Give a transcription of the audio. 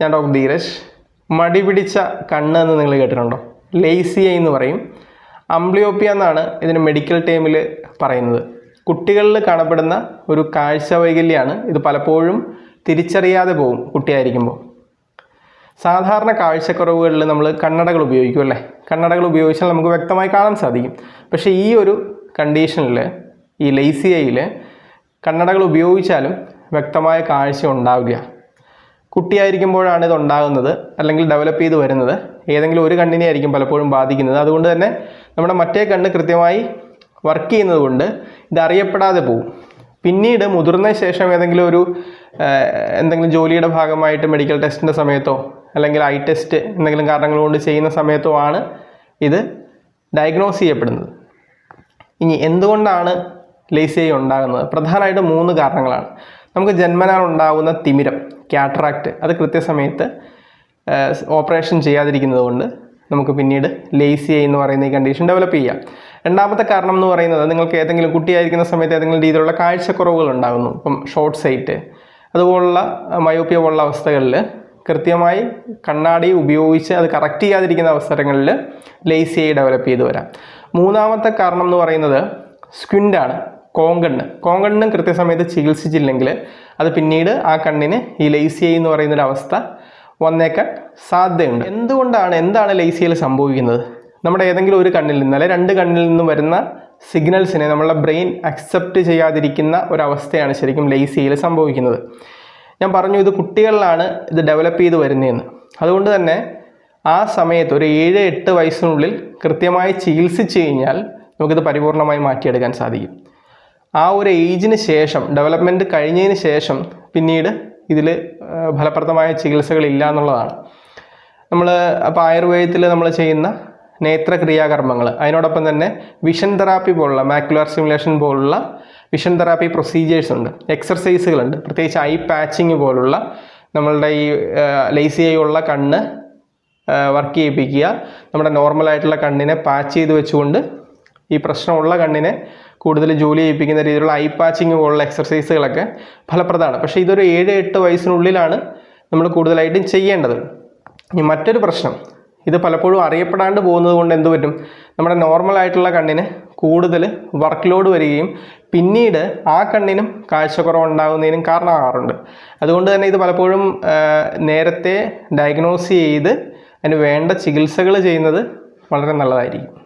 ഞാൻ ഡോക്ടർ ധീരജ്. മടി പിടിച്ച കണ്ണ് എന്ന് നിങ്ങൾ കേട്ടിട്ടുണ്ടോ? ലേസിയ എന്ന് പറയും. അംബ്ലിയോപ്പിയ എന്നാണ് ഇതിന് മെഡിക്കൽ ടേമിൽ പറയുന്നത്. കുട്ടികളിൽ കാണപ്പെടുന്ന ഒരു കാഴ്ച വൈകല്യമാണ് ഇത് പലപ്പോഴും തിരിച്ചറിയാതെ പോകും കുട്ടിയായിരിക്കുമ്പോൾ. സാധാരണ കാഴ്ചക്കുറവുകളിൽ നമ്മൾ കണ്ണടകൾ ഉപയോഗിക്കും അല്ലേ? കണ്ണടകൾ ഉപയോഗിച്ചാൽ നമുക്ക് വ്യക്തമായി കാണാൻ സാധിക്കും. പക്ഷേ ഈ ഒരു കണ്ടീഷനിൽ ഈ ലേസിയയിൽ കണ്ണടകൾ ഉപയോഗിച്ചാലും വ്യക്തമായ കാഴ്ച ഉണ്ടാവില്ല കുട്ടിയായിരിക്കുമ്പോഴാണ് ഇത് ഉണ്ടാകുന്നത് അല്ലെങ്കിൽ ഡെവലപ്പ് ചെയ്ത് വരുന്നത്. ഏതെങ്കിലും ഒരു കണ്ണിനെ ആയിരിക്കും പലപ്പോഴും ബാധിക്കുന്നത്. അതുകൊണ്ട് തന്നെ നമ്മുടെ മറ്റേ കണ്ണ് കൃത്യമായി വർക്ക് ചെയ്യുന്നത് കൊണ്ട് ഇത് അറിയപ്പെടാതെ പോകും പിന്നീട് മുതിർന്ന ശേഷം ഏതെങ്കിലും ഒരു എന്തെങ്കിലും ജോലിയുടെ ഭാഗമായിട്ട് മെഡിക്കൽ ടെസ്റ്റിന്റെ സമയത്തോ അല്ലെങ്കിൽ ഐ ടെസ്റ്റ് എന്തെങ്കിലും കാരണങ്ങൾ കൊണ്ട് ചെയ്യുന്ന സമയത്തോ ആണ് ഇത് ഡയഗ്നോസ് ചെയ്യപ്പെടുന്നത്. ഇനി എന്തുകൊണ്ടാണ് ലേസിയ ഉണ്ടാകുന്നത്? പ്രധാനമായിട്ട് മൂന്ന് കാരണങ്ങളാണ്. നമുക്ക് ജന്മനാൽ ഉണ്ടാകുന്ന തിമിരം കാറ്ററാക്ട് അത് കൃത്യസമയത്ത് ഓപ്പറേഷൻ ചെയ്യാതിരിക്കുന്നത് കൊണ്ട് നമുക്ക് പിന്നീട് ലേസി എന്ന് പറയുന്ന ഈ കണ്ടീഷൻ ഡെവലപ്പ് ചെയ്യാം. രണ്ടാമത്തെ കാരണം എന്ന് പറയുന്നത് നിങ്ങൾക്ക് ഏതെങ്കിലും കുട്ടിയായിരിക്കുന്ന സമയത്ത് ഏതെങ്കിലും രീതിയിലുള്ള കാഴ്ചക്കുറവുകൾ ഉണ്ടാകുന്നു. ഇപ്പം ഷോർട്ട് സൈറ്റ് അതുപോലുള്ള മയോപ്പിയ പോലുള്ള അവസ്ഥകളിൽ കൃത്യമായി കണ്ണാടി ഉപയോഗിച്ച് അത് കറക്റ്റ് ചെയ്യാതിരിക്കുന്ന അവസരങ്ങളിൽ ആയി ഡെവലപ്പ് ചെയ്ത് വരാം. മൂന്നാമത്തെ കാരണം എന്ന് പറയുന്നത് സ്ക്വിന്റാണ് കോങ്കണ്ണ്. കോങ്കണ്ണ് കൃത്യസമയത്ത് ചികിത്സിച്ചില്ലെങ്കിൽ അത് പിന്നീട് ആ കണ്ണിന് ഈ ലേസി ഐ എന്ന് പറയുന്നൊരു അവസ്ഥ വന്നേക്കാൻ സാധ്യതയുണ്ട്. എന്തുകൊണ്ടാണ് എന്താണ് ലൈസിയൽ സംഭവിക്കുന്നത്? നമ്മുടെ ഏതെങ്കിലും ഒരു കണ്ണിൽ നിന്ന് അല്ലെങ്കിൽ രണ്ട് കണ്ണിൽ നിന്നും വരുന്ന സിഗ്നൽസിനെ നമ്മളുടെ ബ്രെയിൻ അക്സെപ്റ്റ് ചെയ്യാതിരിക്കുന്ന ഒരവസ്ഥയാണ് ശരിക്കും ലൈസിയൽ സംഭവിക്കുന്നത്. ഞാൻ പറഞ്ഞു ഇത് കുട്ടികളിലാണ് ഇത് ഡെവലപ്പ് ചെയ്ത് വരുന്നതെന്ന്. അതുകൊണ്ട് തന്നെ ആ സമയത്ത് ഒരു ഏഴ് എട്ട് വയസ്സിനുള്ളിൽ കൃത്യമായി ചികിത്സിച്ച് കഴിഞ്ഞാൽ നമുക്കിത് പരിപൂർണമായി മാറ്റിയെടുക്കാൻ സാധിക്കും. ആ ഒരു ഏജിന് ശേഷം ഡെവലപ്മെന്റ് കഴിഞ്ഞതിന് ശേഷം പിന്നീട് ഇതിൽ ഫലപ്രദമായ ചികിത്സകളില്ല എന്നുള്ളതാണ്. നമ്മൾ അപ്പോൾ ആയുർവേദത്തിൽ നമ്മൾ ചെയ്യുന്ന നേത്രക്രിയാകർമ്മങ്ങൾ അതിനോടൊപ്പം തന്നെ വിഷൻ തെറാപ്പി പോലുള്ള മാക്കുലർ സിമുലേഷൻ പോലുള്ള വിഷൻ തെറാപ്പി പ്രൊസീജിയേഴ്സ് ഉണ്ട്. എക്സർസൈസുകളുണ്ട് പ്രത്യേകിച്ച് ഐ പാച്ചിങ് പോലുള്ള നമ്മളുടെ ഈ ലേസി ആയുള്ള കണ്ണ് വർക്ക് ചെയ്യിപ്പിക്കുക നമ്മുടെ നോർമലായിട്ടുള്ള കണ്ണിനെ പാച്ച് ചെയ്ത് വെച്ചുകൊണ്ട് ഈ പ്രശ്നമുള്ള കണ്ണിനെ കൂടുതൽ ജോലി ചെയ്യിപ്പിക്കുന്ന രീതിയിലുള്ള ഐ പാച്ചിങ് പോലുള്ള എക്സർസൈസുകളൊക്കെ ഫലപ്രദമാണ്. പക്ഷേ ഇതൊരു ഏഴ് എട്ട് വയസ്സിനുള്ളിലാണ് നമ്മൾ കൂടുതലായിട്ടും ചെയ്യേണ്ടത്. ഇനി മറ്റൊരു പ്രശ്നം. ഇത് പലപ്പോഴും അറിയപ്പെടാണ്ട് പോകുന്നത് കൊണ്ട് എന്ത് പറ്റും? നമ്മുടെ നോർമലായിട്ടുള്ള കണ്ണിന് കൂടുതൽ വർക്ക് ലോഡ് വരികയും പിന്നീട് ആ കണ്ണിനും കാഴ്ചക്കുറവ് ഉണ്ടാകുന്നതിനും കാരണമാകാറുണ്ട്. അതുകൊണ്ട് തന്നെ ഇത് പലപ്പോഴും നേരത്തെ ഡയഗ്നോസ് ചെയ്ത് അതിന് വേണ്ട ചികിത്സകൾ ചെയ്യുന്നത് വളരെ നല്ലതായിരിക്കും.